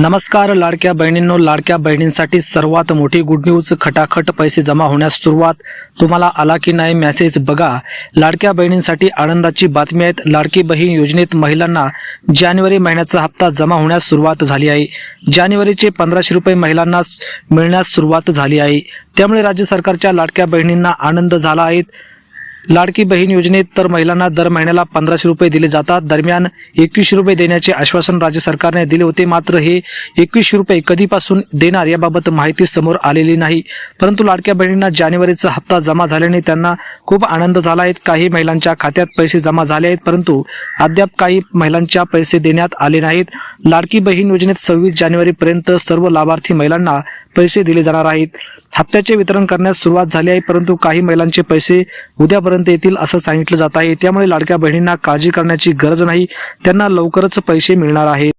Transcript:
नमस्कार लाडक्या बहिणींनो लाडक्या बहिणींसाठी सर्वात मोठी गुड न्यूज खटाखट पैसे जमा होण्यास सुरुवात. तुम्हाला आला की नाही मेसेज बघा. लाडक्या बहिणींसाठी आनंदाची बातमी आहेत. लाडकी बहीण योजनेत महिलांना जानेवारी महिन्याचा हप्ता जमा होण्यास सुरुवात झाली आहे. जानेवारीचे पंधराशे रुपये महिलांना मिळण्यास सुरुवात झाली आहे. त्यामुळे राज्य सरकारच्या लाडक्या बहिणींना आनंद झाला आहे. लाडकी बहीण योजनेत तर महिलांना दर महिन्याला पंधराशे रुपये दिले जातात. दरम्यान एकवीसशे रुपये देण्याचे आश्वासन राज्य सरकारने दिले होते. मात्र हे एकवीसशे रुपये कधीपासून देणार याबाबत माहिती समोर आलेली नाही. परंतु लाडक्या बहिणींना जानेवारीचा हप्ता जमा झाल्याने त्यांना खूप आनंद झाला आहे. काही महिलांच्या खात्यात पैसे जमा झाले आहेत परंतु अद्याप काही महिलांच्या पैसे देण्यात आले नाहीत. लाडकी बहीण योजनेत सव्वीस जानेवारीपर्यंत सर्व लाभार्थी महिलांना पैसे दिले जाणार आहेत. हप्त्याचे वितरण करण्यास सुरुवात झाली आहे परंतु काही महिलांचे पैसे उद्यापर्यंत येतील असं सांगितलं जात आहे. त्यामुळे लाडक्या बहिणींना काळजी करण्याची गरज नाही. त्यांना लवकरच पैसे मिळणार आहेत.